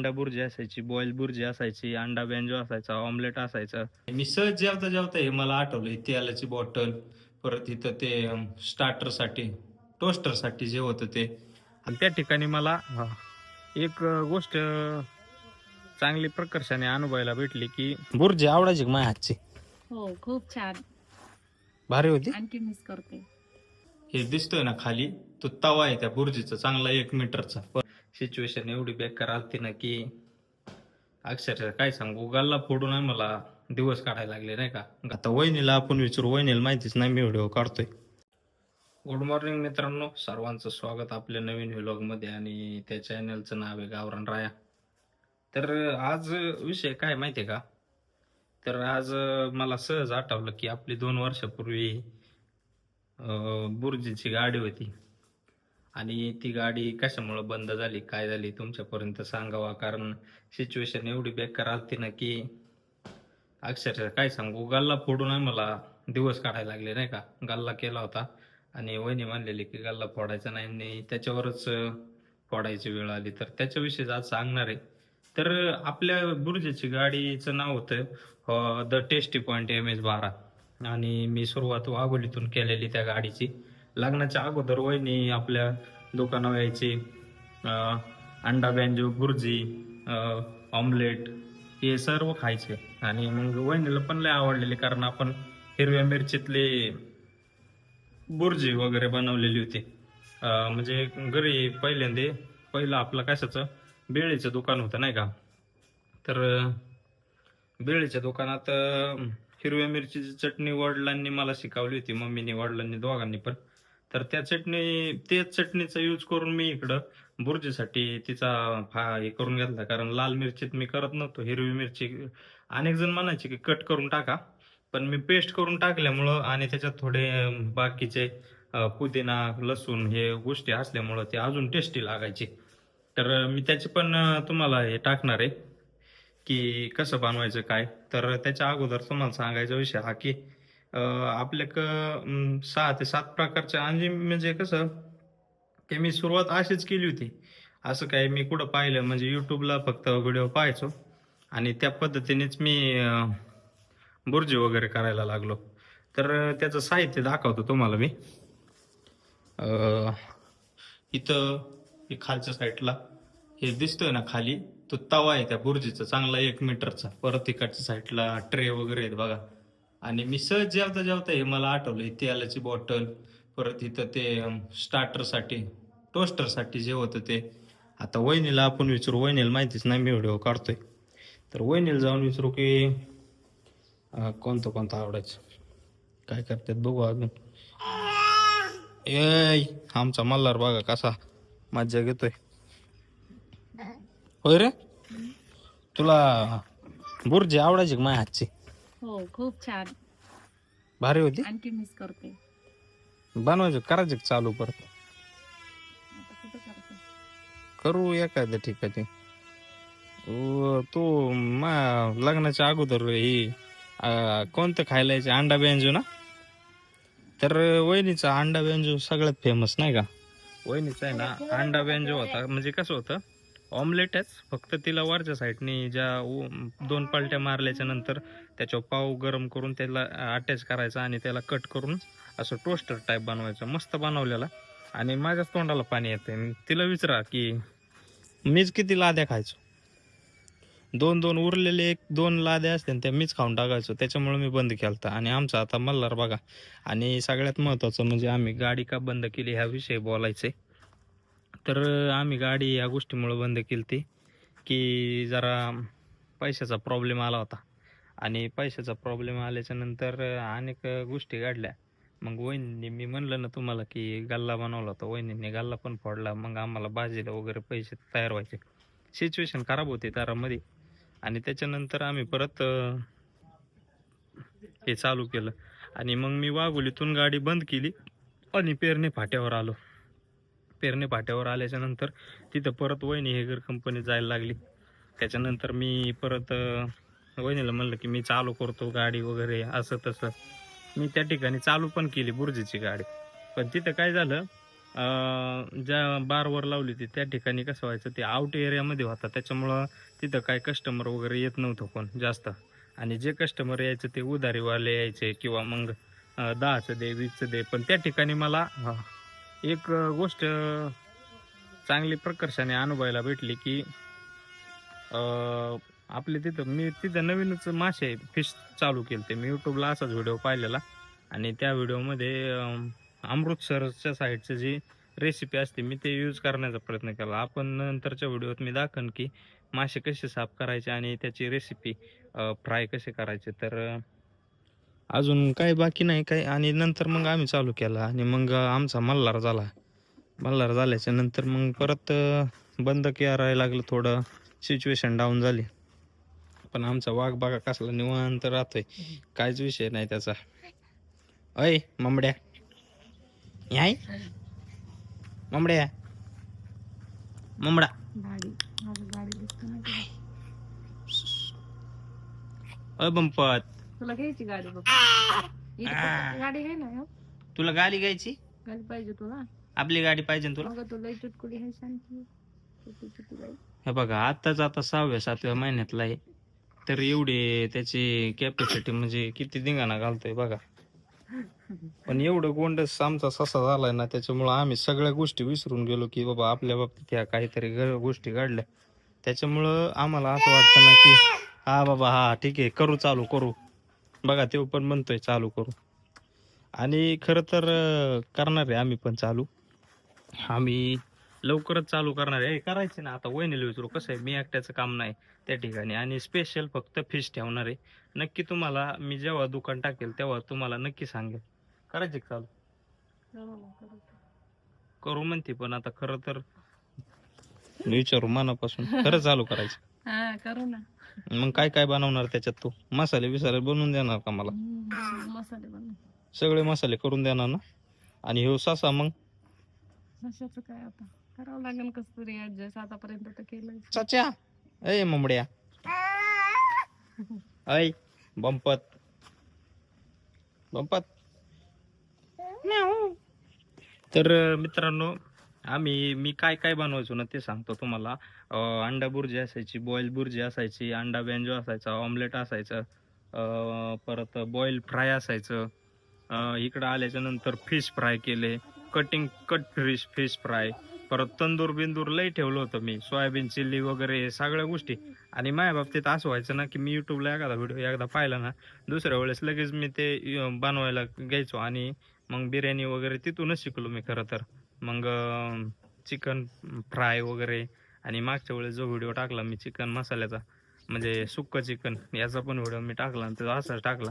अंडा बुर्जी असायची बॉईल बुर्जी असायची अंडा बँजो असायचा ऑमलेट असायचं. मी सहज जेवता जेवता हे मला आठवलं तेलाची बॉटल परत इथं ते स्टार्टरसाठी टोस्टरसाठी जे होतं ते. आणि त्या ठिकाणी मला एक गोष्ट चांगली प्रकर्षाने अनुभवायला भेटली की बुर्जी आवडायची माझ्या हातची? हो खूप छान. भारी होती? आणखी मिस करते. हे दिसतोय ना खाली तो तवा आहे त्या बुर्जीचा चांगला एक मीटरचा सिच्युएशन एवढी बेकार आलती ना की अक्षरशः काय सांगू? गल्ला फोडून मला दिवस काढायला लागले नाही का? आता वहिनीला आपण विचारू. वहिनीला माहितीच नाही मी व्हिडिओ काढतोय. गुड मॉर्निंग मित्रांनो. सर्वांचं स्वागत आपल्या नवीन व्लॉगमध्ये आणि त्या चॅनलचं नाव आहे गावरान राया. तर आज विषय काय माहितीये का? तर आज मला सहज आठवलं की आपली दोन वर्षापूर्वी बुर्जीची गाडी होती. आणि ती गाडी कशामुळे बंद झाली काय झाली तुमच्यापर्यंत सांगावा? कारण सिच्युएशन एवढी बेकार आलती ना की अक्षरशः काय सांगू? गल्ला फोडून मला दिवस काढायला लागले नाही का? गल्ला केला होता आणि वहिनी मानलेली की गल्ला फोडायचा नाही आणि त्याच्यावरच फोडायची वेळ आली. तर त्याच्याविषयी आज सांगणार आहे. तर आपल्या बुर्जेची गाडीचं नाव होतं the tasty point M S बारा. आणि मी सुरुवात वाघोलीतून केलेली त्या गाडीची. लग्नाच्या अगोदर वहिनी आपल्या दुकानावर यायची. अंडा बँजो बुर्जी ऑमलेट हे सर्व खायचे. आणि मग वहिनीला पण लय आवडलेले कारण आपण हिरव्या मिरचीतले बुर्जी वगैरे बनवलेली होती. म्हणजे घरी पहिल्यांदे पहिलं आपलं कशाचं? बेळीचं दुकान होतं नाही का? तर बेळीच्या दुकानात हिरव्या मिरचीची चटणी वडिलांनी मला शिकवली होती मम्मीनी वडिलांनी दोघांनी पण. तर त्या चटणी तेच चटणीचा यूज करून मी इकडं बुर्जीसाठी तिचा हा हे करून घेतला. कारण लाल मिरचीत मी करत नव्हतो हिरवी मिरची. अनेक जण म्हणायचे की कट करून टाका. पण मी पेस्ट करून टाकल्यामुळं आणि त्याच्यात थोडे बाकीचे पुदिना लसूण हे गोष्टी असल्यामुळं ते अजून टेस्टी लागायचे. तर मी त्याचे पण तुम्हाला हे टाकणार आहे की कसं बनवायचं काय? तर त्याच्या अगोदर तुम्हाला सांगायचा विषय हा की आपल्याक आपल्या सहा ते सात प्रकारच्या आणि म्हणजे कसं की मी सुरुवात अशीच केली होती. असं काय मी कुठं पाहिलं म्हणजे यूट्यूबला फक्त व्हिडिओ पाहायचो. आणि त्या पद्धतीनेच मी बुर्जी वगैरे करायला लागलो. तर त्याचं साहित्य दाखवतो तुम्हाला मी. इथं खालच्या साईडला हे दिसतोय ना खाली तो तवा आहे त्या बुर्जीचा चांगला एक मीटरचा. परत इकडच्या साईडला ट्रे वगैरे आहेत बघा. आणि मी सहज जेवता जेवता हे मला आठवलं हे तेलाची बॉटल परत इथं ते स्टार्टरसाठी टोस्टरसाठी जे होतं ते. आता वहिनीला आपण विचारू वहिनीला माहितीच नाही मी व्हिडिओ काढतोय. तर वहिनीला जाऊन विचारू की कोणतं कोणतं आवडायचं? काय करतात बघू अजून. ए आमचा मल्हार बघा कसा मज्जा घेतोय. होय रे? तुला बुर्जी आवडायची का माझ्या हातची? हो खूप छान. भारी होती? आणखी मिस करते. बनवायचं करायचं का चालू परत? आता कुठं करते करू एखाद्या ठिकाणी. तू मा लग्नाच्या अगोदर ही अं, कोणतं खायला यायचे? अंडा बेंजो ना तर वहिनीचा अंडा बेंजो सगळ्यात फेमस नाही का? वहिनीचा आहे ना अंडा बेंजो होता. म्हणजे कसं होतं? ऑमलेटच फक्त तिला वरच्या साईडने ज्या उ- दोन पलट्या मारल्याच्या नंतर त्याच्यावर पाव गरम करून त्याला अटॅच करायचा आणि त्याला कट करून असं टोस्टर टाईप बनवायचं. मस्त बनवलेला. आणि माझ्याच तोंडाला पाणी येते तिला विचारा की मीच किती लाद्या खायचो? दोन दोन उरलेले एक दोन लाद्या असते त्या मीच खाऊन टाकायचो. त्याच्यामुळे मी बंद केलं आणि आमचा आता मल्हार बघा. आणि सगळ्यात महत्वाचं म्हणजे आम्ही गाडी का बंद केली ह्या विषयी बोलायचे तर आम्ही गाडी या गोष्टीमुळं बंद केली ती की जरा पैशाचा प्रॉब्लेम आला होता. आणि पैशाचा प्रॉब्लेम आल्याच्यानंतर अनेक गोष्टी घडल्या. मग वहिनींनी मी म्हणलं ना तुम्हाला की गल्ला बनवला होता. वहिनींनी गल्ला पण फोडला. मग आम्हाला भाजीला वगैरे पैसे तयार व्हायचे. सिच्युएशन खराब होते दारामध्ये. आणि त्याच्यानंतर आम्ही परत हे चालू केलं. आणि मग मी वाघोलीतून गाडी बंद केली आणि पेरणे फाट्यावर आलो. पेरणे फाट्यावर आल्याच्यानंतर तिथं परत वहिनी हेगर कंपनी जायला लागली. त्याच्यानंतर मी परत वहिनीला म्हणलं की मी चालू करतो गाडी वगैरे असं तसं. मी त्या ठिकाणी चालू पण केली बुर्जीची गाडी. पण तिथं काय झालं ज्या बारवर लावली होती त्या ठिकाणी कसं व्हायचं ते आउट एरियामध्ये होता. त्याच्यामुळं तिथं काय कस्टमर वगैरे येत नव्हतं कोण जास्त. आणि जे कस्टमर यायचे ते उधारीवाले यायचे किंवा मग दहाचं दे वीसचं दे. पण त्या ठिकाणी मला एक गोष्ट चांगली प्रकर्षाने अनुभवायला भेटली की आपले तिथं मी तिथं नवीनच मासे फिश चालू केले ते मी यूट्यूबला असाच व्हिडिओ पाहिलेला आणि त्या व्हिडिओमध्ये अमृतसरच्या साईडचं जी रेसिपी असते मी ते यूज करण्याचा प्रयत्न केला. आपण नंतरच्या व्हिडिओत मी दाखन की मासे कसे साफ करायचे आणि त्याची रेसिपी फ्राय कसे करायचे. तर अजून काही बाकी नाही काही आणि नंतर मग आम्ही चालू केला आणि मग आमचा मल्हार झाला. मल्हार झाल्याच्यानंतर मग परत बंद करायला लागलं थोडं. सिच्युएशन डाऊन झाली. पण आमचा वाघ बघा कसला निवांत राहतोय. काहीच विषय नाही त्याचा. अय ममड्या. याय. ममड्या. ममडा. अय बंपत. तुला घ्यायची गाडी बघ. इथे गाडी आहे ना हो? तुला गाडी घ्यायची? गाडी पाहिजे तुला? आपली गाडी पाहिजे ना तुला? मग तुला चुटकुली आहे शांती. छोटी छोटी गाडी हे बघा आताच आता सहाव्या सातव्या महिन्यातला आहे. तर एवढी त्याची कॅपॅसिटी म्हणजे किती धिंगाणा घालतोय बघा. पण एवढं गोंडस आमचा ससा झालाय ना त्याच्यामुळं आम्ही सगळ्या गोष्टी विसरून गेलो की बाबा आपल्या बाबतीत ह्या काहीतरी ग- गोष्टी घडल्या. त्याच्यामुळं आम्हाला असं वाटतं ना की हा बाबा हा ठीक आहे करू चालू करू. बघा ते पण म्हणतोय चालू करू. आणि खरं तर करणार आहे आम्ही पण चालू. आम्ही लवकरच चालू करणार आहे. करायचे ना आता वहिनीला विचारू कसं आहे मी एकट्याचं काम नाही त्या ठिकाणी. आणि स्पेशल फक्त फिश ठेवणार आहे. नक्की तुम्हाला मी जेव्हा दुकान टाकेल तेव्हा तुम्हाला नक्की सांगेल. करायचे चालू? करू म्हणते पण आता खरं तर विचारू मनापासून. खरं चालू करायचं. करू ना. मग काय काय बनवणार त्याच्यात तू? मसाले बिसाले बनवून देणार का मला? हम्म, मसाले बनव सगळे मसाले करून देणार ना? आणि ह्यो सासा मग? कशाचं काय आता? करावं लागेल कस तरी ऍडजस्ट आतापर्यंत तर केलं चाच्या अय ममड्या अय बंपत. बंपत. तर अं, मित्रांनो आम्ही मी काय काय बनवायचो ना ते सांगतो तुम्हाला. अंडा बुर्जी असायची बॉईल बुर्जी असायची अंडा बँजो असायचा ऑमलेट असायचं परत बॉईल फ्राय असायचं. इकडं आल्याच्यानंतर फिश फ्राय केले cutting cut fish fish fry परत तंदूर बिंदूर लई ठेवलं होतं मी सोयाबीन चिल्ली वगैरे हे सगळ्या गोष्टी. आणि माझ्या बाबतीत असं व्हायचं ना की मी युट्यूबला एखादा व्हिडिओ एकदा पाहिला ना दुसऱ्या वेळेस लगेच मी ते बनवायला घ्यायचो आणि मग बिर्याणी वगैरे तिथूनच शिकलो मी खरं तर. मग चिकन फ्राय वगैरे. आणि मागच्या वेळेस जो व्हिडिओ टाकला मी चिकन मसाल्याचा म्हणजे सुक्क चिकन याचा पण व्हिडिओ मी टाकला आणि तो असाच टाकला.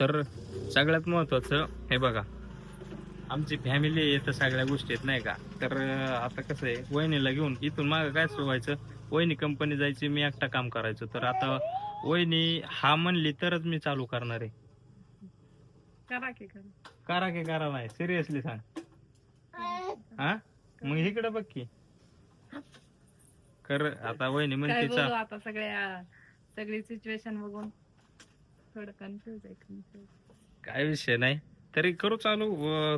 तर सगळ्यात महत्त्वाचं हे बघा आमची फॅमिली आहे तर सगळ्या गोष्टी आहेत नाही का? तर आता कसं आहे वहिनीला घेऊन इथून मागं काय सुरू व्हायचं? वहिनी कंपनी जायची मी एकटा काम करायचो. तर आता वहिनी हा म्हणली तरच मी चालू करणार आहे. करा की करा. करा की करा नाही सिरियसली सांग. हा? मग इकडे बघ की. कर आता वहिनी काय म्हणते बोलू चा आता सगळ्या सगळी सिच्युएशन बघून. थोडं कन्फ्युज आहे confuse. काय विषय नाही. तरी करू चालू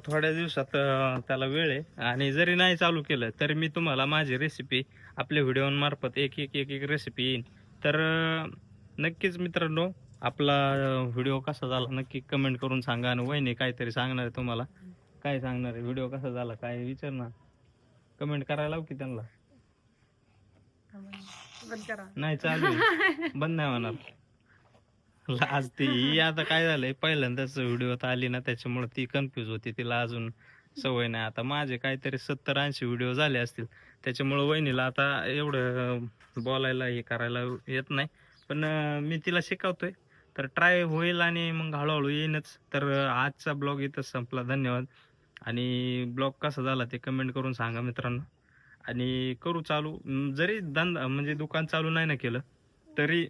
थोड्या दिवसात अं, त्याला वेळ आहे. आणि जरी नाही चालू केलं तरी मी तुम्हाला माझी रेसिपी आपल्या व्हिडिओमार्फत एक एक एक एक रेसिपी येईन. तर अं, नक्कीच मित्रांनो आपला व्हिडिओ कसा झाला नक्की कमेंट करून सांगा. आणि वहिनी काहीतरी सांगणार आहे तुम्हाला. काय सांगणार आहे? व्हिडिओ कसा झाला काय विचार ना कमेंट करायला लाव की त्यांना. बंद करा. नाही चालू आहे. बंद नाही होणार. लाज ती. ही आता काय झालंय? पहिल्यांदाच व्हिडिओ आली ना त्याच्यामुळे ती कन्फ्युज होती. तिला अजून सवय नाही. आता माझे काहीतरी सत्तर ऐंशी व्हिडिओ झाले असतील. त्याच्यामुळे वहिनीला आता एवढं अं, बोलायला हे करायला येत नाही. पण अं, मी तिला शिकवतोय. तर ट्राय होईल आणि मग हळूहळू येईनच. तर अं, आजचा ब्लॉग इथंच संपला. धन्यवाद. आणि ब्लॉग कसा झाला ते कमेंट करून सांगा मित्रांनो. आणि करू चालू. जरी धंदा म्हणजे दुकान चालू नाही ना केलं तरी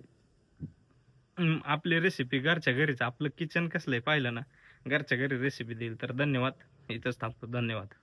आपली रेसिपी घरच्या घरीच. आपलं किचन कसलं आहे पाहिलं ना घरच्या घरी रेसिपी देईल तर धन्यवाद. इथंच थांबतो. धन्यवाद.